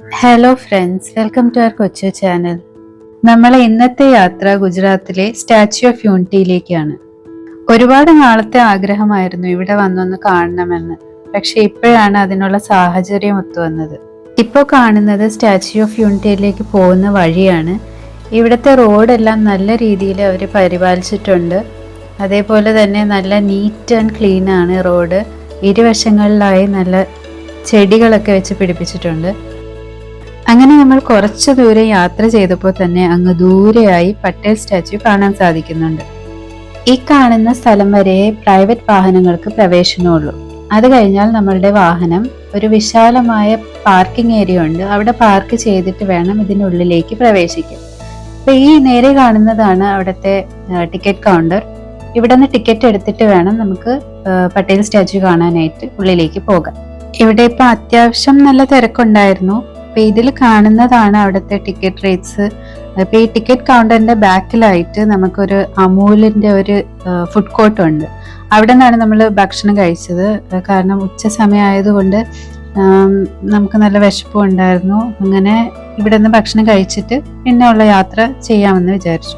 Hello friends welcome to our കൊച്ചു channel നമ്മളെ ഇന്നത്തെ യാത്ര ഗുജറാത്തിലെ സ്റ്റാച്യു ഓഫ് യൂണിറ്റിയിലേക്കാണ് ഒരുപാട് നാളത്തെ ആഗ്രഹമായിരുന്നു ഇവിടെ വന്നൊന്ന് കാണണമെന്ന്. പക്ഷെ ഇപ്പോഴാണ് അതിനുള്ള സാഹചര്യം ഒത്തുവന്നത് ഇപ്പോൾ കാണുന്നത് സ്റ്റാച്യു ഓഫ് യൂണിറ്റിയിലേക്ക് പോകുന്ന വഴിയാണ്. ഇവിടുത്തെ റോഡെല്ലാം നല്ല രീതിയിൽ അവർ പരിപാലിച്ചിട്ടുണ്ട്. അതേപോലെ തന്നെ നല്ല നീറ്റ് ആൻഡ് ക്ലീൻ ആണ് റോഡ് ഇരുവശങ്ങളിലായി നല്ല ചെടികളൊക്കെ വെച്ച് പിടിപ്പിച്ചിട്ടുണ്ട്. അങ്ങനെ നമ്മൾ കുറച്ച് ദൂരെ യാത്ര ചെയ്തപ്പോൾ തന്നെ അങ്ങ് ദൂരെയായി പട്ടേൽ സ്റ്റാച്യു കാണാൻ സാധിക്കുന്നുണ്ട്. ഈ കാണുന്ന സ്ഥലം വരെ പ്രൈവറ്റ് വാഹനങ്ങൾക്ക് പ്രവേശനമുള്ളൂ അത് കഴിഞ്ഞാൽ നമ്മളുടെ വാഹനം ഒരു വിശാലമായ പാർക്കിംഗ് ഏരിയ ഉണ്ട്. അവിടെ പാർക്ക് ചെയ്തിട്ട് വേണം ഇതിനുള്ളിലേക്ക് പ്രവേശിക്കാൻ. അപ്പൊ ഈ നേരെ കാണുന്നതാണ് അവിടുത്തെ ടിക്കറ്റ് കൗണ്ടർ. ഇവിടെ നിന്ന് ടിക്കറ്റ് എടുത്തിട്ട് വേണം നമുക്ക് പട്ടേൽ സ്റ്റാച്യു കാണാനായിട്ട് ഉള്ളിലേക്ക് പോകാം ഇവിടെ ഇപ്പൊ അത്യാവശ്യം നല്ല തിരക്കുണ്ടായിരുന്നു. അപ്പൊ ഇതിൽ കാണുന്നതാണ് അവിടുത്തെ ടിക്കറ്റ് റേറ്റ്സ് അപ്പൊ ഈ ടിക്കറ്റ് കൗണ്ടറിന്റെ ബാക്കിലായിട്ട് നമുക്കൊരു അമൂലിന്റെ ഒരു ഫുഡ് കോർട്ട് ഉണ്ട്. അവിടെ നിന്നാണ് നമ്മൾ ഭക്ഷണം കഴിച്ചത്. കാരണം ഉച്ച സമയമായതുകൊണ്ട് നമുക്ക് നല്ല വിശപ്പും ഉണ്ടായിരുന്നു. അങ്ങനെ ഇവിടെ നിന്ന് ഭക്ഷണം കഴിച്ചിട്ട് പിന്നെ ഉള്ള യാത്ര ചെയ്യാമെന്ന് വിചാരിച്ചു.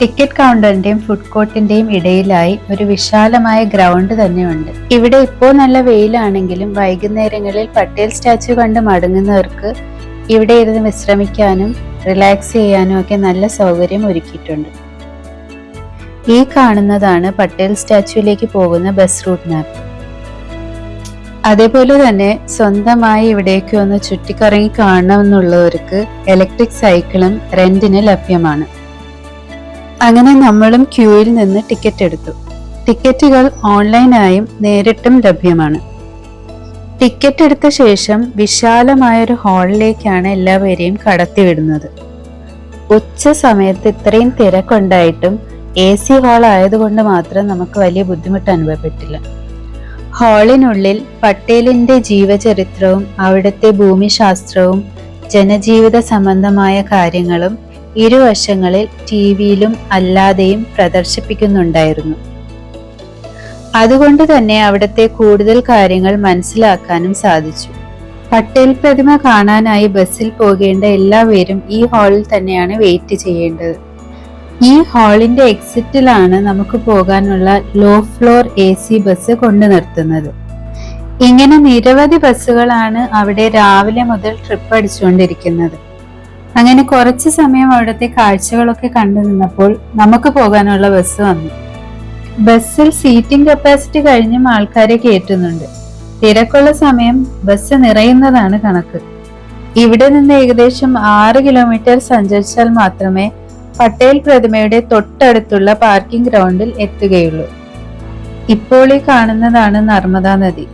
ടിക്കറ്റ് കൗണ്ടറിന്റെയും ഫുഡ് കോർട്ടിന്റെയും ഇടയിലായി ഒരു വിശാലമായ ഗ്രൗണ്ട് തന്നെയുണ്ട്. ഇവിടെ ഇപ്പോൾ നല്ല വെയിലാണെങ്കിലും വൈകുന്നേരങ്ങളിൽ പട്ടേൽ സ്റ്റാച്ചു കണ്ട് മടങ്ങുന്നവർക്ക് ഇവിടെ ഇരുന്ന് വിശ്രമിക്കാനും റിലാക്സ് ചെയ്യാനും ഒക്കെ നല്ല സൗകര്യം ഒരുക്കിയിട്ടുണ്ട്. ഈ കാണുന്നതാണ് പട്ടേൽ സ്റ്റാച്യുവിലേക്ക് പോകുന്ന ബസ് റൂട്ട് മാപ്പ് അതേപോലെ തന്നെ സ്വന്തമായി ഇവിടേക്ക് ഒന്ന് ചുറ്റിക്കറങ്ങി കാണണമെന്നുള്ളവർക്ക് ഇലക്ട്രിക് സൈക്കിളും റെന്റിന് ലഭ്യമാണ്. അങ്ങനെ നമ്മളും ക്യൂയിൽ നിന്ന് ടിക്കറ്റ് എടുത്തു. ടിക്കറ്റുകൾ ഓൺലൈനായും നേരിട്ടും ലഭ്യമാണ്. ടിക്കറ്റ് എടുത്ത ശേഷം വിശാലമായ ഒരു ഹാളിലേക്കാണ് എല്ലാവരെയും കടത്തിവിടുന്നത്. ഉച്ച സമയത്ത് ഇത്രയും തിരക്കുണ്ടായിട്ടും എ സി ഹാൾ ആയതുകൊണ്ട് മാത്രം നമുക്ക് വലിയ ബുദ്ധിമുട്ട് അനുഭവപ്പെട്ടില്ല. ഹാളിനുള്ളിൽ പട്ടേലിന്റെ ജീവചരിത്രവും അവിടുത്തെ ഭൂമിശാസ്ത്രവും ജനജീവിത സംബന്ധമായ കാര്യങ്ങളും ഇരുവശങ്ങളിൽ ടി വിയിലും അല്ലാതെയും പ്രദർശിപ്പിക്കുന്നുണ്ടായിരുന്നു. അതുകൊണ്ട് തന്നെ അവിടുത്തെ കൂടുതൽ കാര്യങ്ങൾ മനസ്സിലാക്കാനും സാധിച്ചു. പട്ടേൽ പ്രതിമ കാണാനായി ബസ്സിൽ പോകേണ്ട എല്ലാവരും ഈ ഹാളിൽ തന്നെയാണ് വെയിറ്റ് ചെയ്യേണ്ടത്. ഈ ഹാളിന്റെ എക്സിറ്റിലാണ് നമുക്ക് പോകാനുള്ള low floor A C bus കൊണ്ടു നിർത്തുന്നത്. ഇങ്ങനെ നിരവധി ബസ്സുകളാണ് അവിടെ രാവിലെ മുതൽ ട്രിപ്പ് അടിച്ചുകൊണ്ടിരിക്കുന്നത്. അങ്ങനെ കുറച്ച് സമയം അവിടുത്തെ കാഴ്ചകളൊക്കെ കണ്ടു നിന്നപ്പോൾ നമുക്ക് പോകാനുള്ള ബസ് വന്നു. ബസ്സിൽ സീറ്റിംഗ് കപ്പാസിറ്റി കഴിഞ്ഞും ആൾക്കാരെ കയറ്റുന്നുണ്ട്. തിരക്കുള്ള സമയം ബസ് നിറയുന്നതാണ് കണക്ക്. ഇവിടെ നിന്ന് ഏകദേശം ആറ് കിലോമീറ്റർ സഞ്ചരിച്ചാൽ മാത്രമേ പട്ടേൽ പ്രതിമയുടെ തൊട്ടടുത്തുള്ള പാർക്കിംഗ് ഗ്രൗണ്ടിൽ എത്തുകയുള്ളൂ. ഇപ്പോൾ ഈ കാണുന്നതാണ് നർമ്മദാ നദി.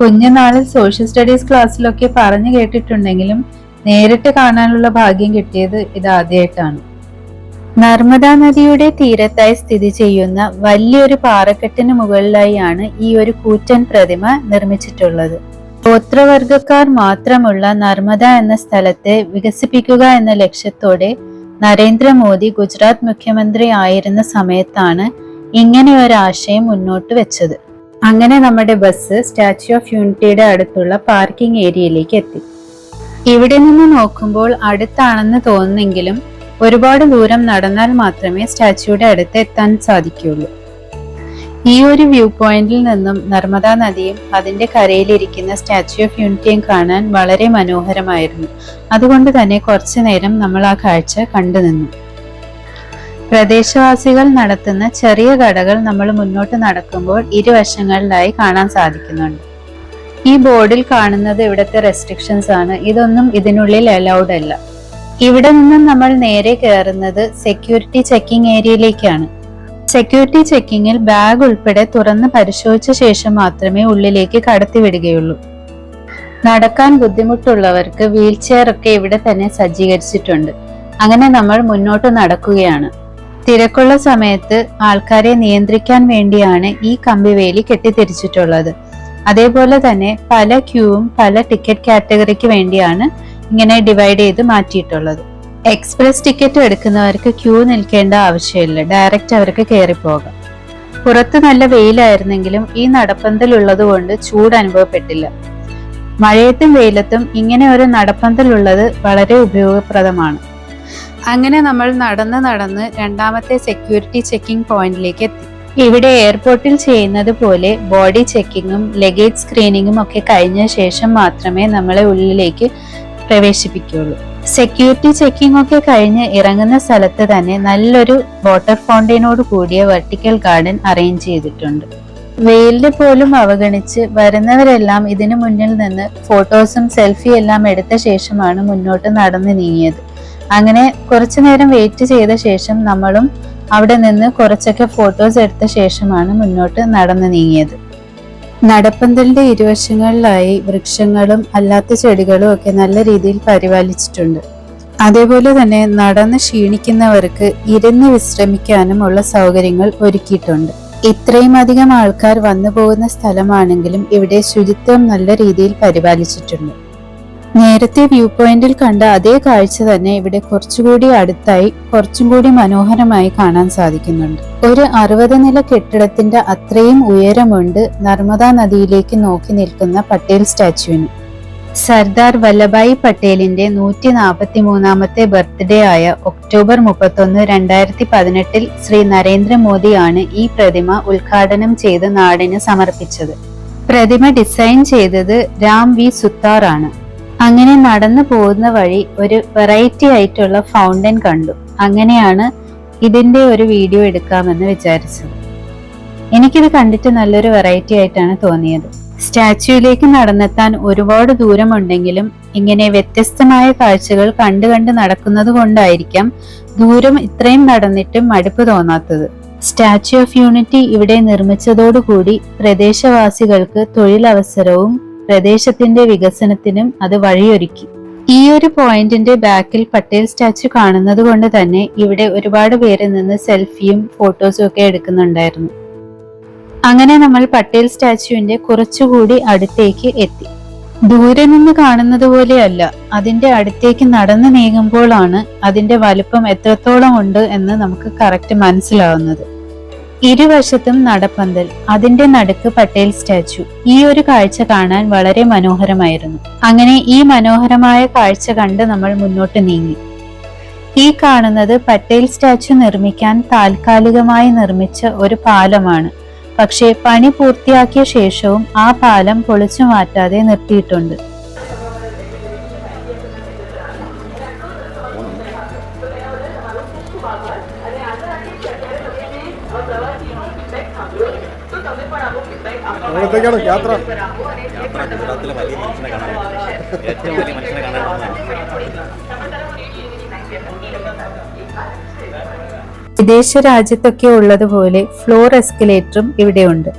കുഞ്ഞുനാളിൽ സോഷ്യൽ സ്റ്റഡീസ് ക്ലാസ്സിലൊക്കെ പറഞ്ഞു കേട്ടിട്ടുണ്ടെങ്കിലും നേരിട്ട് കാണാനുള്ള ഭാഗ്യം കിട്ടിയത് ഇതാദ്യമായിട്ടാണ് നർമ്മദാ നദിയുടെ തീരത്തായി സ്ഥിതി ചെയ്യുന്ന വലിയൊരു പാറക്കെട്ടിന് മുകളിലായാണ് ഈ ഒരു കൂറ്റൻ പ്രതിമ നിർമ്മിച്ചിട്ടുള്ളത്. ഗോത്രവർഗക്കാർ മാത്രമുള്ള നർമ്മദ എന്ന സ്ഥലത്തെ വികസിപ്പിക്കുക എന്ന ലക്ഷ്യത്തോടെ നരേന്ദ്രമോദി ഗുജറാത്ത് മുഖ്യമന്ത്രി ആയിരുന്ന സമയത്താണ് ഇങ്ങനെ ഒരു ആശയം മുന്നോട്ട് വെച്ചത്. അങ്ങനെ നമ്മുടെ ബസ് സ്റ്റാച്യു ഓഫ് യൂണിറ്റിയുടെ അടുത്തുള്ള പാർക്കിംഗ് ഏരിയയിലേക്ക് എത്തി. ഇവിടെ നിന്ന് നോക്കുമ്പോൾ അടുത്താണെന്ന് തോന്നുന്നെങ്കിലും ഒരുപാട് ദൂരം നടന്നാൽ മാത്രമേ സ്റ്റാച്യൂയുടെ അടുത്ത് എത്താൻ സാധിക്കുകയുള്ളൂ. ഈ ഒരു വ്യൂ പോയിന്റിൽ നിന്നും നർമ്മദാ നദിയും അതിന്റെ കരയിലിരിക്കുന്ന സ്റ്റാച്യൂ ഓഫ് യൂണിറ്റിയും കാണാൻ വളരെ മനോഹരമായിരുന്നു. അതുകൊണ്ട് തന്നെ കുറച്ചു നേരം നമ്മൾ ആ കാഴ്ച കണ്ടു നിന്നു. പ്രദേശവാസികൾ നടത്തുന്ന ചെറിയ കടകൾ നമ്മൾ മുന്നോട്ട് നടക്കുമ്പോൾ ഇരുവശങ്ങളിലായി കാണാൻ സാധിക്കുന്നുണ്ട്. ഈ ബോർഡിൽ കാണുന്നത് ഇവിടുത്തെ റെസ്ട്രിക്ഷൻസ് ആണ്. ഇതൊന്നും ഇതിനുള്ളിൽ അലൗഡ് അല്ല. ഇവിടെ നിന്നും നമ്മൾ നേരെ കയറുന്നത് സെക്യൂരിറ്റി ചെക്കിംഗ് ഏരിയയിലേക്കാണ് സെക്യൂരിറ്റി ചെക്കിങ്ങിൽ ബാഗ് ഉൾപ്പെടെ തുറന്ന് പരിശോധിച്ച ശേഷം മാത്രമേ ഉള്ളിലേക്ക് കടത്തിവിടുകയുള്ളൂ. നടക്കാൻ ബുദ്ധിമുട്ടുള്ളവർക്ക് വീൽ ചെയർ ഒക്കെ ഇവിടെ തന്നെ സജ്ജീകരിച്ചിട്ടുണ്ട്. അങ്ങനെ നമ്മൾ മുന്നോട്ട് നടക്കുകയാണ്. തിരക്കുള്ള സമയത്ത് ആൾക്കാരെ നിയന്ത്രിക്കാൻ വേണ്ടിയാണ് ഈ കമ്പിവേലി കെട്ടിത്തിരിച്ചിട്ടുള്ളത്. അതേപോലെ തന്നെ പല ക്യൂവും പല ടിക്കറ്റ് കാറ്റഗറിക്ക് വേണ്ടിയാണ് ഇങ്ങനെ ഡിവൈഡ് ചെയ്ത് മാറ്റിയിട്ടുള്ളത്. എക്സ്പ്രസ് ടിക്കറ്റ് എടുക്കുന്നവർക്ക് ക്യൂ നിൽക്കേണ്ട ആവശ്യമില്ല. ഡയറക്റ്റ് അവർക്ക് കയറി പോകാം. പുറത്ത് നല്ല വെയിലായിരുന്നെങ്കിലും ഈ നടപ്പന്തൽ ഉള്ളതുകൊണ്ട് ചൂട് അനുഭവപ്പെട്ടില്ല. മഴയത്തും വെയിലത്തും ഇങ്ങനെ ഒരു നടപ്പന്തലുള്ളത് വളരെ ഉപയോഗപ്രദമാണ്. അങ്ങനെ നമ്മൾ നടന്ന് നടന്ന് രണ്ടാമത്തെ സെക്യൂരിറ്റി ചെക്കിംഗ് പോയിന്റിലേക്ക് എത്തി. ഇവിടെ എയർപോർട്ടിൽ ചെയ്യുന്നത് പോലെ ബോഡി ചെക്കിങ്ങും ലഗേജ് സ്ക്രീനിങ്ങും ഒക്കെ കഴിഞ്ഞ ശേഷം മാത്രമേ നമ്മളെ ഉള്ളിലേക്ക് പ്രവേശിപ്പിക്കുകയുള്ളൂ. സെക്യൂരിറ്റി ചെക്കിംഗ് ഒക്കെ കഴിഞ്ഞ് ഇറങ്ങുന്ന സ്ഥലത്ത് തന്നെ നല്ലൊരു വാട്ടർ ഫൗണ്ടൈനോട് കൂടിയ വെർട്ടിക്കൽ ഗാർഡൻ അറേഞ്ച് ചെയ്തിട്ടുണ്ട്. വെയിലിന് പോലും അവഗണിച്ച് വരുന്നവരെല്ലാം ഇതിനു മുന്നിൽ നിന്ന് ഫോട്ടോസും സെൽഫി എല്ലാം എടുത്ത ശേഷമാണ് മുന്നോട്ട് നടന്നു നീങ്ങിയത്. അങ്ങനെ കുറച്ചു നേരം വെയിറ്റ് ചെയ്ത ശേഷം നമ്മളും അവിടെ നിന്ന് കുറച്ചൊക്കെ ഫോട്ടോസ് എടുത്ത ശേഷമാണ് മുന്നോട്ട് നടന്നു നീങ്ങിയത്. നടപ്പന്തലിന്റെ ഇരുവശങ്ങളിലായി വൃക്ഷങ്ങളും അല്ലാത്ത ചെടികളും ഒക്കെ നല്ല രീതിയിൽ പരിപാലിച്ചിട്ടുണ്ട്. അതേപോലെ തന്നെ നടന്ന് ക്ഷീണിക്കുന്നവർക്ക് ഇരുന്ന് വിശ്രമിക്കാനും ഉള്ള സൗകര്യങ്ങൾ ഒരുക്കിയിട്ടുണ്ട്. ഇത്രയും അധികം ആൾക്കാർ വന്നു പോകുന്ന സ്ഥലമാണെങ്കിലും ഇവിടെ ശുചിത്വം നല്ല രീതിയിൽ പരിപാലിച്ചിട്ടുണ്ട്. നേരത്തെ വ്യൂ പോയിന്റിൽ കണ്ട അതേ കാഴ്ച തന്നെ ഇവിടെ കുറച്ചുകൂടി അടുത്തായി കുറച്ചും കൂടി മനോഹരമായി കാണാൻ സാധിക്കുന്നുണ്ട്. ഒരു അറുപത് നില കെട്ടിടത്തിന്റെ അത്രയും ഉയരമുണ്ട് നർമ്മദാ നദിയിലേക്ക് നോക്കി നിൽക്കുന്ന പട്ടേൽ സ്റ്റാച്യുവിന്. സർദാർ വല്ലഭായി പട്ടേലിന്റെ നൂറ്റി നാൽപ്പത്തി മൂന്നാമത്തെ ബർത്ത്ഡേ ആയ ഒക്ടോബർ മുപ്പത്തൊന്ന് രണ്ടായിരത്തി പതിനെട്ടിൽ ശ്രീ നരേന്ദ്രമോദിയാണ് ഈ പ്രതിമ ഉദ്ഘാടനം ചെയ്ത് നാടിന് സമർപ്പിച്ചത്. പ്രതിമ ഡിസൈൻ ചെയ്തത് രാം വി സുത്താർ ആണ്. അങ്ങനെ നടന്നു പോകുന്ന വഴി ഒരു വെറൈറ്റി ആയിട്ടുള്ള ഫൗണ്ടൻ കണ്ടു. അങ്ങനെയാണ് ഇതിന്റെ ഒരു വീഡിയോ എടുക്കാമെന്ന് വിചാരിച്ചത്. എനിക്കിത് കണ്ടിട്ട് നല്ലൊരു വെറൈറ്റി ആയിട്ടാണ് തോന്നിയത്. സ്റ്റാച്യുവിലേക്ക് നടന്നെത്താൻ ഒരുപാട് ദൂരമുണ്ടെങ്കിലും ഇങ്ങനെ വ്യത്യസ്തമായ കാഴ്ചകൾ കണ്ടു കണ്ട് നടക്കുന്നത് കൊണ്ടായിരിക്കാം ദൂരം ഇത്രയും നടന്നിട്ടും മടുപ്പ് തോന്നാത്തത്. സ്റ്റാച്യു ഓഫ് യൂണിറ്റി ഇവിടെ നിർമ്മിച്ചതോടുകൂടി പ്രദേശവാസികൾക്ക് തൊഴിലവസരവും പ്രദേശത്തിന്റെ വികസനത്തിനും അത് വഴിയൊരുക്കി. ഈ ഒരു പോയിന്റിന്റെ ബാക്കിൽ പട്ടേൽ സ്റ്റാച്ചു കാണുന്നത് കൊണ്ട് തന്നെ ഇവിടെ ഒരുപാട് പേര് നിന്ന് സെൽഫിയും ഫോട്ടോസും ഒക്കെ എടുക്കുന്നുണ്ടായിരുന്നു. അങ്ങനെ നമ്മൾ പട്ടേൽ സ്റ്റാച്ചുവിന്റെ കുറച്ചുകൂടി അടുത്തേക്ക് എത്തി. ദൂരെ നിന്ന് കാണുന്നത് പോലെയല്ല അതിന്റെ അടുത്തേക്ക് നടന്നു നീങ്ങുമ്പോഴാണ് അതിന്റെ വലുപ്പം എത്രത്തോളം ഉണ്ട് എന്ന് നമുക്ക് കറക്റ്റ് മനസ്സിലാവുന്നത്. ഇരുവശത്തും നടപ്പന്തൽ അതിന്റെ നടുക്ക് പട്ടേൽ സ്റ്റാച്ചു. ഈ ഒരു കാഴ്ച കാണാൻ വളരെ മനോഹരമായിരുന്നു. അങ്ങനെ ഈ മനോഹരമായ കാഴ്ച കണ്ട് നമ്മൾ മുന്നോട്ട് നീങ്ങി. ഈ കാണുന്നത് പട്ടേൽ സ്റ്റാച്ചു നിർമ്മിക്കാൻ താൽക്കാലികമായി നിർമ്മിച്ച ഒരു പാലമാണ്. പക്ഷേ പണി പൂർത്തിയാക്കിയ ശേഷവും ആ പാലം പൊളിച്ചു മാറ്റാതെ നിർത്തിയിട്ടുണ്ട്. എവിടത്തേക്കാണ് യാത്ര. യാത്ര ഗുജറാത്തിലെ വലിയ മനുഷ്യനെ ഏറ്റവും വലിയ മനുഷ്യനെ വിദേശ രാജ്യത്തൊക്കെ ഉള്ളതുപോലെ ഫ്ലോർ എസ്കലേറ്ററും ഇവിടെയുണ്ട്.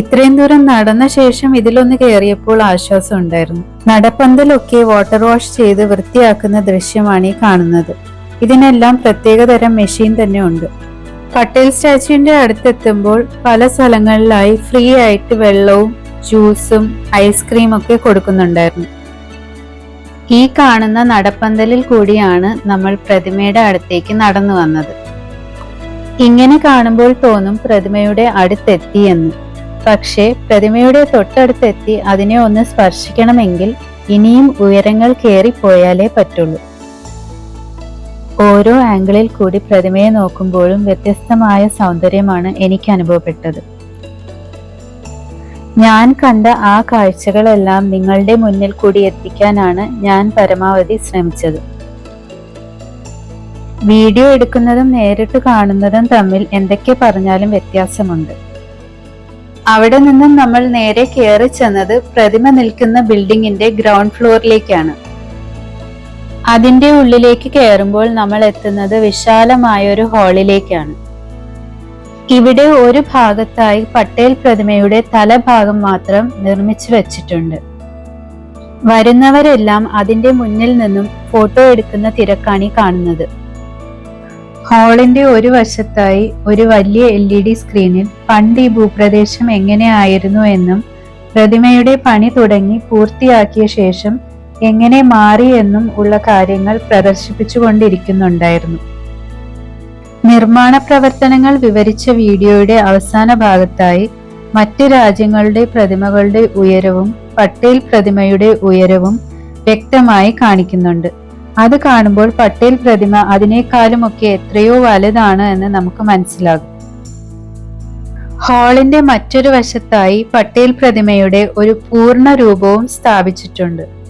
ഇത്രയും ദൂരം നടന്ന ശേഷം ഇതിലൊന്ന് കയറിയപ്പോൾ ആശ്വാസം ഉണ്ടായിരുന്നു. നടപ്പന്തലൊക്കെ വാട്ടർ വാഷ് ചെയ്ത് വൃത്തിയാക്കുന്ന ദൃശ്യമാണ് ഈ കാണുന്നത്. ഇതിനെല്ലാം പ്രത്യേകതരം മെഷീൻ തന്നെ ഉണ്ട്. പട്ടേൽ സ്റ്റാച്യുവിന്റെ അടുത്തെത്തുമ്പോൾ പല സ്ഥലങ്ങളിലായി ഫ്രീ ആയിട്ട് വെള്ളവും ജ്യൂസും ഐസ്ക്രീം ഒക്കെ കൊടുക്കുന്നുണ്ടായിരുന്നു. ഈ കാണുന്ന നടപ്പന്തലിൽ കൂടിയാണ് നമ്മൾ പ്രതിമയുടെ അടുത്തേക്ക് നടന്നു വന്നത്. ഇങ്ങനെ കാണുമ്പോൾ തോന്നും പ്രതിമയുടെ അടുത്തെത്തിയെന്ന് പക്ഷേ പ്രതിമയുടെ തൊട്ടടുത്തെത്തി അതിനെ ഒന്ന് സ്പർശിക്കണമെങ്കിൽ ഇനിയും ഉയരങ്ങൾ കയറിപ്പോയാലേ പറ്റുള്ളൂ. ഓരോ ആംഗിളിൽ കൂടി പ്രതിമയെ നോക്കുമ്പോഴും വ്യത്യസ്തമായ സൗന്ദര്യമാണ് എനിക്ക് അനുഭവപ്പെട്ടത്. ഞാൻ കണ്ട ആ കാഴ്ചകളെല്ലാം നിങ്ങളുടെ മുന്നിൽ കൂടി എത്തിക്കാനാണ് ഞാൻ പരമാവധി ശ്രമിച്ചത്. വീഡിയോ എടുക്കുന്നതും നേരിട്ട് കാണുന്നതും തമ്മിൽ എന്തൊക്കെ പറഞ്ഞാലും വ്യത്യാസമുണ്ട്. അവിടെ നിന്നും നമ്മൾ നേരെ കയറി ചെന്നത് പ്രതിമ നിൽക്കുന്ന ബിൽഡിങ്ങിന്റെ ഗ്രൗണ്ട് ഫ്ലോറിലേക്കാണ്. അതിന്റെ ഉള്ളിലേക്ക് കയറുമ്പോൾ നമ്മൾ എത്തുന്നത് വിശാലമായ ഒരു ഹാളിലേക്കാണ്. ഇവിടെ ഒരു ഭാഗത്തായി പട്ടേൽ പ്രതിമയുടെ തലഭാഗം മാത്രം നിർമ്മിച്ചു വച്ചിട്ടുണ്ട്. വരുന്നവരെല്ലാം അതിന്റെ മുന്നിൽ നിന്നും ഫോട്ടോ എടുക്കുന്ന തിരക്കാണ് കാണുന്നത്. ഹാളിന്റെ ഒരു വശത്തായി ഒരു വലിയ എൽ ഇ ഡി സ്ക്രീനിൽ പണ്ട് ഈ ഭൂപ്രദേശം എങ്ങനെയായിരുന്നു എന്നും പ്രതിമയുടെ പണി തുടങ്ങി പൂർത്തിയാക്കിയ ശേഷം എങ്ങനെ മാറി എന്നും ഉള്ള കാര്യങ്ങൾ പ്രദർശിപ്പിച്ചുകൊണ്ടിരിക്കുന്നുണ്ടായിരുന്നു. നിർമ്മാണ പ്രവർത്തനങ്ങൾ വിവരിച്ച വീഡിയോയുടെ അവസാന ഭാഗത്തായി മറ്റ് രാജ്യങ്ങളുടെ പ്രതിമകളുടെ ഉയരവും പട്ടേൽ പ്രതിമയുടെ ഉയരവും വ്യക്തമായി കാണിക്കുന്നുണ്ട്. അത് കാണുമ്പോൾ പട്ടേൽ പ്രതിമ അതിനേക്കാളുമൊക്കെ എത്രയോ വലുതാണ് എന്ന് നമുക്ക് മനസ്സിലാകും. ഹാളിന്റെ മറ്റൊരു വശത്തായി പട്ടേൽ പ്രതിമയുടെ ഒരു പൂർണ രൂപവും സ്ഥാപിച്ചിട്ടുണ്ട്.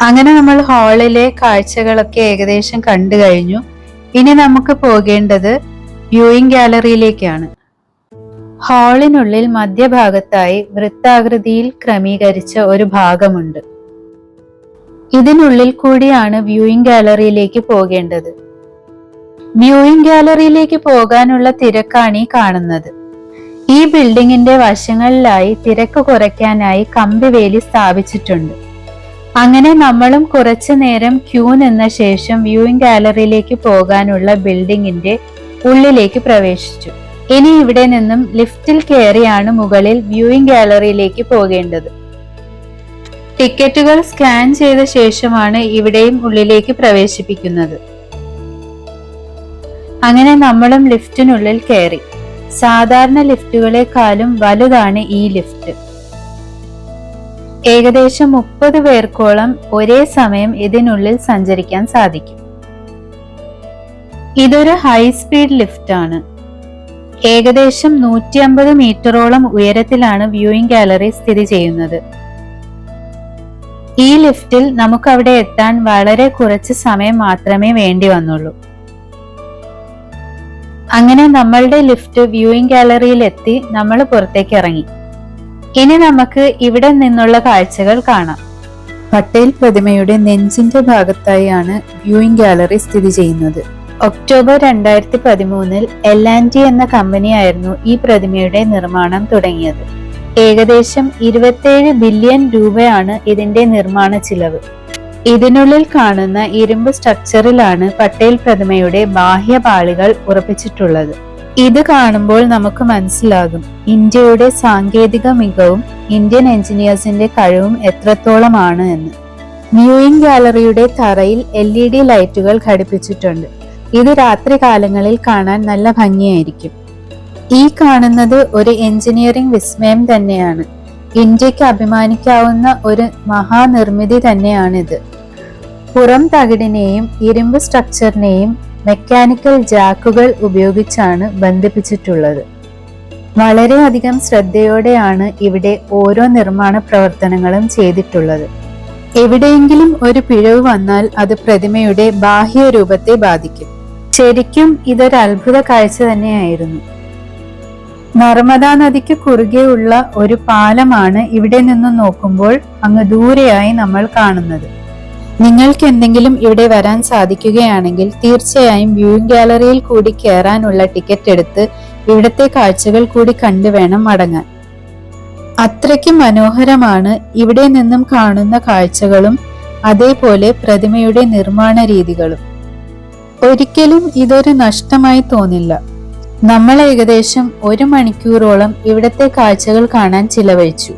അങ്ങനെ നമ്മൾ ഹാളിലെ കാഴ്ചകളൊക്കെ ഏകദേശം കണ്ടു കഴിഞ്ഞു. ഇനി നമുക്ക് പോകേണ്ടത് വ്യൂയിങ് ഗാലറിയിലേക്കാണ്. ഹാളിനുള്ളിൽ മധ്യഭാഗത്തായി വൃത്താകൃതിയിൽ ക്രമീകരിച്ച ഒരു ഭാഗമുണ്ട്. ഇതിനുള്ളിൽ കൂടിയാണ് വ്യൂയിങ് ഗാലറിയിലേക്ക് പോകേണ്ടത്. വ്യൂയിങ് ഗാലറിയിലേക്ക് പോകാനുള്ള തിരക്കാണ് ഈ കാണുന്നത്. ഈ ബിൽഡിങ്ങിന്റെ വശങ്ങളിലായി തിരക്ക് കുറയ്ക്കാനായി കമ്പിവേലി സ്ഥാപിച്ചിട്ടുണ്ട്. അങ്ങനെ നമ്മളും കുറച്ചു നേരം ക്യൂ നിന്ന ശേഷം വ്യൂയിങ് ഗാലറിയിലേക്ക് പോകാനുള്ള ബിൽഡിങ്ങിന്റെ ഉള്ളിലേക്ക് പ്രവേശിച്ചു. ഇനി ഇവിടെ നിന്നും ലിഫ്റ്റിൽ കയറിയാണ് മുകളിൽ വ്യൂയിങ് ഗാലറിയിലേക്ക് പോകേണ്ടത്. ടിക്കറ്റുകൾ സ്കാൻ ചെയ്ത ശേഷമാണ് ഇവിടെയും ഉള്ളിലേക്ക് പ്രവേശിപ്പിക്കുന്നത്. അങ്ങനെ നമ്മളും ലിഫ്റ്റിനുള്ളിൽ കയറി. സാധാരണ ലിഫ്റ്റുകളെക്കാളും വലുതാണ് ഈ ലിഫ്റ്റ്. ഏകദേശം മുപ്പത് പേർക്കോളം ഒരേ സമയം ഇതിനുള്ളിൽ സഞ്ചരിക്കാൻ സാധിക്കും. ഇതൊരു ഹൈ സ്പീഡ് ലിഫ്റ്റ് ആണ്. ഏകദേശം നൂറ്റി അമ്പത് മീറ്ററോളം ഉയരത്തിലാണ് വ്യൂയിങ് ഗാലറി സ്ഥിതി ചെയ്യുന്നത്. ഈ ലിഫ്റ്റിൽ നമുക്ക് അവിടെ എത്താൻ വളരെ കുറച്ച് സമയം മാത്രമേ വേണ്ടി വന്നുള്ളൂ. അങ്ങനെ നമ്മളുടെ ലിഫ്റ്റ് വ്യൂയിങ് ഗാലറിയിൽ എത്തി നമ്മൾ പുറത്തേക്ക് ഇറങ്ങി. ഇനി നമുക്ക് ഇവിടെ നിന്നുള്ള കാഴ്ചകൾ കാണാം. പട്ടേൽ പ്രതിമയുടെ നെഞ്ചിന്റെ ഭാഗത്തായാണ് വ്യൂയിങ് ഗാലറി സ്ഥിതി ചെയ്യുന്നത്. ഒക്ടോബർ രണ്ടായിരത്തി പതിമൂന്നിൽ എൽ ആൻഡ് ടി എന്ന കമ്പനിയായിരുന്നു ഈ പ്രതിമയുടെ നിർമ്മാണം തുടങ്ങിയത്. ഏകദേശം ഇരുപത്തേഴ് ബില്യൺ രൂപയാണ് ഇതിന്റെ നിർമ്മാണ ചിലവ്. ഇതിനുള്ളിൽ കാണുന്ന ഇരുമ്പ് സ്ട്രക്ചറിലാണ് പട്ടേൽ പ്രതിമയുടെ ബാഹ്യപാളികൾ ഉറപ്പിച്ചിട്ടുള്ളത്. ഇത് കാണുമ്പോൾ നമുക്ക് മനസ്സിലാകും ഇന്ത്യയുടെ സാങ്കേതിക മികവും ഇന്ത്യൻ എഞ്ചിനീയേഴ്സിന്റെ കഴിവും എത്രത്തോളമാണ് എന്ന്. വ്യൂയിങ് ഗാലറിയുടെ തറയിൽ എൽ ഇ ഡി ലൈറ്റുകൾ ഘടിപ്പിച്ചിട്ടുണ്ട്. ഇത് രാത്രി കാലങ്ങളിൽ കാണാൻ നല്ല ഭംഗിയായിരിക്കും. ഈ കാണുന്നത് ഒരു എഞ്ചിനീയറിംഗ് വിസ്മയം തന്നെയാണ്. ഇന്ത്യയ്ക്ക് അഭിമാനിക്കാവുന്ന ഒരു മഹാനിർമ്മിതി തന്നെയാണിത്. പുറം തകിടിനെയും ഇരുമ്പ് സ്ട്രക്ചറിനെയും മെക്കാനിക്കൽ ജാക്കുകൾ ഉപയോഗിച്ചാണ് ബന്ധിപ്പിച്ചിട്ടുള്ളത്. വളരെയധികം ശ്രദ്ധയോടെയാണ് ഇവിടെ ഓരോ നിർമ്മാണ പ്രവർത്തനങ്ങളും ചെയ്തിട്ടുള്ളത്. എവിടെയെങ്കിലും ഒരു പിഴവ് വന്നാൽ അത് പ്രതിമയുടെ ബാഹ്യ രൂപത്തെ ബാധിക്കും. ശരിക്കും ഇതൊരു അത്ഭുത കാഴ്ച തന്നെയായിരുന്നു. നർമ്മദാ നദിക്ക് കുറുകെയുള്ള ഒരു പാലമാണ് ഇവിടെ നിന്നും നോക്കുമ്പോൾ അങ്ങ് ദൂരെയായി നമ്മൾ കാണുന്നത്. നിങ്ങൾക്ക് എന്തെങ്കിലും ഇവിടെ വരാൻ സാധിക്കുകയാണെങ്കിൽ തീർച്ചയായും വ്യൂയിങ് ഗാലറിയിൽ കൂടി കയറാനുള്ള ടിക്കറ്റ് എടുത്ത് ഇവിടുത്തെ കാഴ്ചകൾ കൂടി കണ്ടു വേണം മടങ്ങാൻ. അത്രയ്ക്ക് മനോഹരമാണ് ഇവിടെ നിന്നും കാണുന്ന കാഴ്ചകളും അതേപോലെ പ്രതിമയുടെ നിർമ്മാണ രീതികളും. ഒരിക്കലും ഇതൊരു നഷ്ടമായി തോന്നില്ല. നമ്മൾ ഏകദേശം ഒരു മണിക്കൂറോളം ഇവിടത്തെ കാഴ്ചകൾ കാണാൻ ചിലവഴിച്ചു.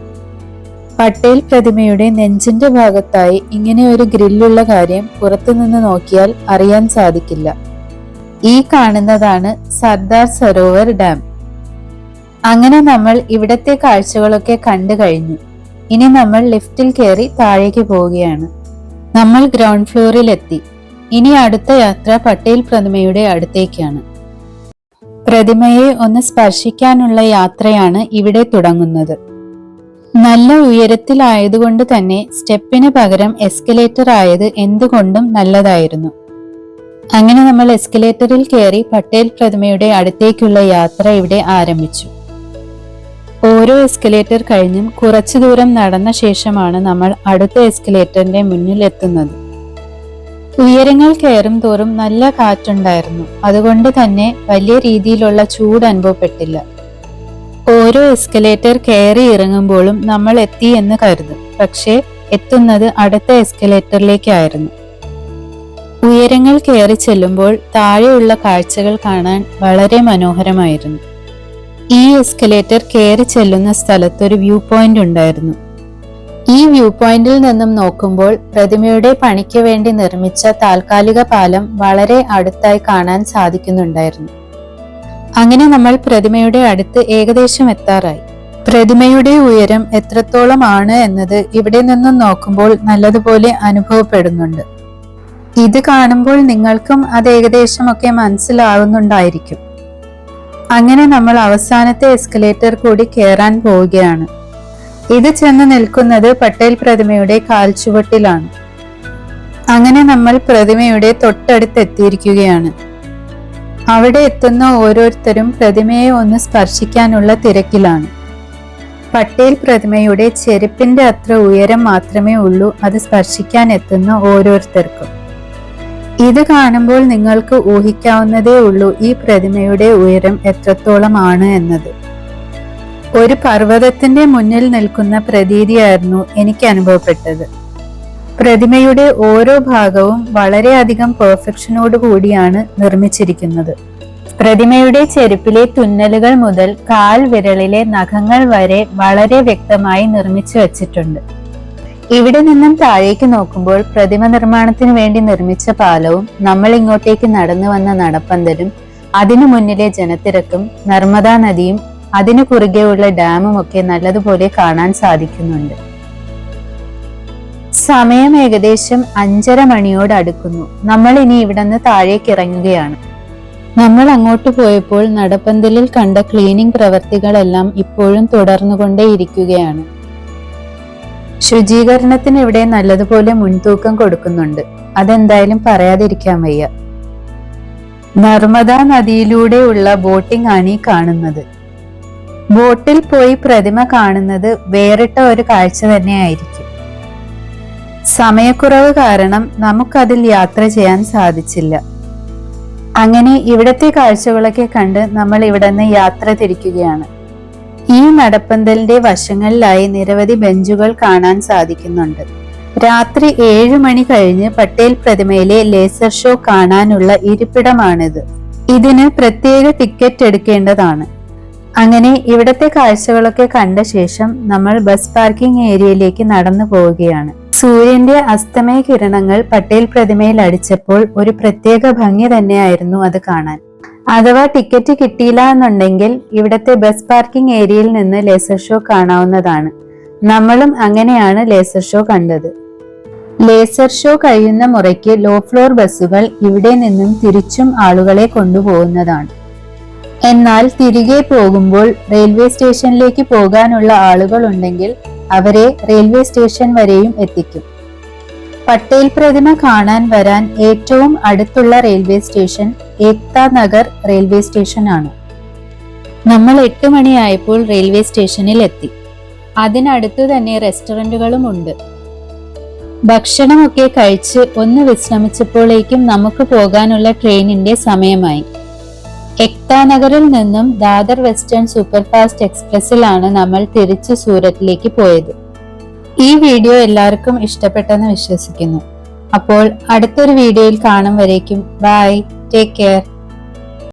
പട്ടേൽ പ്രതിമയുടെ നെഞ്ചിന്റെ ഭാഗത്തായി ഇങ്ങനെ ഒരു ഗ്രില്ലുള്ള കാര്യം പുറത്തുനിന്ന് നോക്കിയാൽ അറിയാൻ സാധിക്കില്ല. ഈ കാണുന്നതാണ് സർദാർ സരോവർ ഡാം. അങ്ങനെ നമ്മൾ ഇവിടത്തെ കാഴ്ചകളൊക്കെ കണ്ടു കഴിഞ്ഞു. ഇനി നമ്മൾ ലിഫ്റ്റിൽ കയറി താഴേക്ക് പോവുകയാണ്. നമ്മൾ ഗ്രൗണ്ട് ഫ്ലോറിൽ എത്തി. ഇനി അടുത്ത യാത്ര പട്ടേൽ പ്രതിമയുടെ അടുത്തേക്കാണ്. പ്രതിമയെ ഒന്ന് സ്പർശിക്കാനുള്ള യാത്രയാണ് ഇവിടെ തുടങ്ങുന്നത്. നല്ല ഉയരത്തിലായതുകൊണ്ട് തന്നെ സ്റ്റെപ്പിന് പകരം എസ്കലേറ്റർ ആയത് എന്തുകൊണ്ടും നല്ലതായിരുന്നു. അങ്ങനെ നമ്മൾ എസ്കലേറ്ററിൽ കയറി പട്ടേൽ പ്രതിമയുടെ അടുത്തേക്കുള്ള യാത്ര ഇവിടെ ആരംഭിച്ചു. ഓരോ എസ്കലേറ്റർ കഴിഞ്ഞും കുറച്ചു ദൂരം നടന്ന ശേഷമാണ് നമ്മൾ അടുത്ത എസ്കലേറ്ററിന്റെ മുന്നിൽ എത്തുന്നത്. ഉയരങ്ങൾ കയറും തോറും നല്ല കാറ്റുണ്ടായിരുന്നു. അതുകൊണ്ട് തന്നെ വലിയ രീതിയിലുള്ള ചൂട് അനുഭവപ്പെട്ടില്ല. ഓരോ എസ്കലേറ്റർ കയറി ഇറങ്ങുമ്പോഴും നമ്മൾ എത്തി എന്ന് കരുതും. പക്ഷേ എത്തുന്നത് അടുത്ത എസ്കലേറ്ററിലേക്കായിരുന്നു ഉയരങ്ങൾ കയറി ചെല്ലുമ്പോൾ താഴെയുള്ള കാഴ്ചകൾ കാണാൻ വളരെ മനോഹരമായിരുന്നു. ഈ എസ്കലേറ്റർ കയറി ചെല്ലുന്ന സ്ഥലത്തൊരു വ്യൂ പോയിന്റ് ഉണ്ടായിരുന്നു. ഈ വ്യൂ പോയിന്റിൽ നിന്നും നോക്കുമ്പോൾ പ്രതിമയുടെ പണിക്ക് വേണ്ടി നിർമ്മിച്ച താൽക്കാലിക പാലം വളരെ അടുത്തായി കാണാൻ സാധിക്കുന്നുണ്ടായിരുന്നു. അങ്ങനെ നമ്മൾ പ്രതിമയുടെ അടുത്ത് ഏകദേശം എത്താറായി. പ്രതിമയുടെ ഉയരം എത്രത്തോളം ആണ് എന്നത് ഇവിടെ നിന്നും നോക്കുമ്പോൾ നല്ലതുപോലെ അനുഭവപ്പെടുന്നുണ്ട്. ഇത് കാണുമ്പോൾ നിങ്ങൾക്കും അത് ഏകദേശമൊക്കെ മനസ്സിലാവുന്നുണ്ടായിരിക്കും. അങ്ങനെ നമ്മൾ അവസാനത്തെ എസ്കലേറ്റർ കൂടി കയറാൻ പോവുകയാണ്. ഇത് ചെന്ന് നിൽക്കുന്നത് പട്ടേൽ പ്രതിമയുടെ കാൽച്ചുവട്ടിലാണ് അങ്ങനെ നമ്മൾ പ്രതിമയുടെ തൊട്ടടുത്ത് എത്തിയിരിക്കുകയാണ്. അവിടെ എത്തുന്ന ഓരോരുത്തരും പ്രതിമയെ ഒന്ന് സ്പർശിക്കാനുള്ള തിരക്കിലാണ്. പട്ടേൽ പ്രതിമയുടെ ചെരുപ്പിന്റെ അത്ര ഉയരം മാത്രമേ ഉള്ളൂ അത് സ്പർശിക്കാൻ എത്തുന്ന ഓരോരുത്തർക്കും. ഇത് കാണുമ്പോൾ നിങ്ങൾക്ക് ഊഹിക്കാവുന്നതേ ഉള്ളൂ ഈ പ്രതിമയുടെ ഉയരം എത്രത്തോളമാണ് എന്നത്. ഒരു പർവതത്തിന്റെ മുന്നിൽ നിൽക്കുന്ന പ്രതീതിയായിരുന്നു എനിക്ക് അനുഭവപ്പെട്ടത്. പ്രതിമയുടെ ഓരോ ഭാഗവും വളരെയധികം പെർഫെക്ഷനോട് കൂടിയാണ് നിർമ്മിച്ചിരിക്കുന്നത്. പ്രതിമയുടെ ചെരുപ്പിലെ തുന്നലുകൾ മുതൽ കാൽ വിരളിലെ നഖങ്ങൾ വരെ വളരെ വ്യക്തമായി നിർമ്മിച്ചു വച്ചിട്ടുണ്ട്. ഇവിടെ നിന്നും താഴേക്ക് നോക്കുമ്പോൾ പ്രതിമ നിർമ്മാണത്തിന് വേണ്ടി നിർമ്മിച്ച പാലവും നമ്മൾ ഇങ്ങോട്ടേക്ക് നടന്നു വന്ന നടപ്പന്തലും അതിനു മുന്നിലെ ജനത്തിരക്കും നർമ്മദാ നദിയും അതിനു കുറുകെയുള്ള ഡാമും ഒക്കെ നല്ലതുപോലെ കാണാൻ സാധിക്കുന്നുണ്ട്. സമയം ഏകദേശം അഞ്ചര മണിയോട് അടുക്കുന്നു. നമ്മൾ ഇനി ഇവിടെ നിന്ന് താഴേക്ക് ഇറങ്ങുകയാണ്. നമ്മൾ അങ്ങോട്ട് പോയപ്പോൾ നടപ്പന്തലിൽ കണ്ട ക്ലീനിംഗ് പ്രവർത്തികളെല്ലാം ഇപ്പോഴും തുടർന്നുകൊണ്ടേയിരിക്കുകയാണ് ശുചീകരണത്തിന് ഇവിടെ നല്ലതുപോലെ മുൻതൂക്കം കൊടുക്കുന്നുണ്ട്. അതെന്തായാലും പറയാതിരിക്കാൻ വയ്യ. നർമ്മദാ നദിയിലൂടെയുള്ള ബോട്ടിംഗ് ആണ് ഈ കാണുന്നത്. ബോട്ടിൽ പോയി പ്രതിമ കാണുന്നത് വേറിട്ട ഒരു കാഴ്ച തന്നെയായിരിക്കും. സമയക്കുറവ് കാരണം നമുക്കതിൽ യാത്ര ചെയ്യാൻ സാധിച്ചില്ല. അങ്ങനെ ഇവിടത്തെ കാഴ്ചകളൊക്കെ കണ്ട് നമ്മൾ ഇവിടെ നിന്ന് യാത്ര തിരിക്കുകയാണ്. ഈ നടപ്പന്തലിന്റെ വശങ്ങളിലായി നിരവധി ബെഞ്ചുകൾ കാണാൻ സാധിക്കുന്നുണ്ട്. രാത്രി ഏഴ് മണി കഴിഞ്ഞ് പട്ടേൽ പ്രതിമയിലെ ലേസർ ഷോ കാണാനുള്ള ഇരിപ്പിടമാണിത്. ഇതിന് പ്രത്യേക ടിക്കറ്റ് എടുക്കേണ്ടതാണ്. അങ്ങനെ ഇവിടത്തെ കാഴ്ചകളൊക്കെ കണ്ട ശേഷം നമ്മൾ ബസ് പാർക്കിംഗ് ഏരിയയിലേക്ക് നടന്നു പോവുകയാണ്. സൂര്യന്റെ അസ്തമയ കിരണങ്ങൾ പട്ടേൽ പ്രതിമയിൽ അടിച്ചപ്പോൾ ഒരു പ്രത്യേക ഭംഗി തന്നെയായിരുന്നു അത് കാണാൻ. അഥവാ ടിക്കറ്റ് കിട്ടിയില്ല എന്നുണ്ടെങ്കിൽ ഇവിടത്തെ ബസ് പാർക്കിംഗ് ഏരിയയിൽ നിന്ന് ലേസർ ഷോ കാണാവുന്നതാണ്. നമ്മളും അങ്ങനെയാണ് ലേസർ ഷോ കണ്ടത്. ലേസർ ഷോ കഴിയുന്ന മുറയ്ക്ക് ലോ ഫ്ലോർ ബസ്സുകൾ ഇവിടെ നിന്നും തിരിച്ചും ആളുകളെ കൊണ്ടുപോകുന്നതാണ്. എന്നാൽ തിരികെ പോകുമ്പോൾ റെയിൽവേ സ്റ്റേഷനിലേക്ക് പോകാനുള്ള ആളുകൾ ഉണ്ടെങ്കിൽ അവരെ റെയിൽവേ സ്റ്റേഷൻ വരെയും എത്തിക്കും. പട്ടേൽ പ്രതിമ കാണാൻ വരാൻ ഏറ്റവും അടുത്തുള്ള railway station Ekta Nagar railway സ്റ്റേഷനാണ്. നമ്മൾ എട്ട് മണിയായപ്പോൾ റെയിൽവേ സ്റ്റേഷനിൽ എത്തി. അതിനടുത്തു തന്നെ റെസ്റ്റോറന്റുകളും ഉണ്ട്. ഭക്ഷണമൊക്കെ കഴിച്ച് ഒന്ന് വിശ്രമിച്ചപ്പോഴേക്കും നമുക്ക് പോകാനുള്ള ട്രെയിനിന്റെ സമയമായി. എക്താനഗറിൽ നിന്നും ദാദർ വെസ്റ്റേൺ സൂപ്പർഫാസ്റ്റ് എക്സ്പ്രസ്സിലാണ് നമ്മൾ തിരിച്ച് സൂരത്തിലേക്ക് പോയത്. ഈ വീഡിയോ എല്ലാവർക്കും ഇഷ്ടപ്പെട്ടെന്ന് വിശ്വസിക്കുന്നു. അപ്പോൾ അടുത്തൊരു വീഡിയോയിൽ കാണും വരേക്കും. ബൈ. Take care.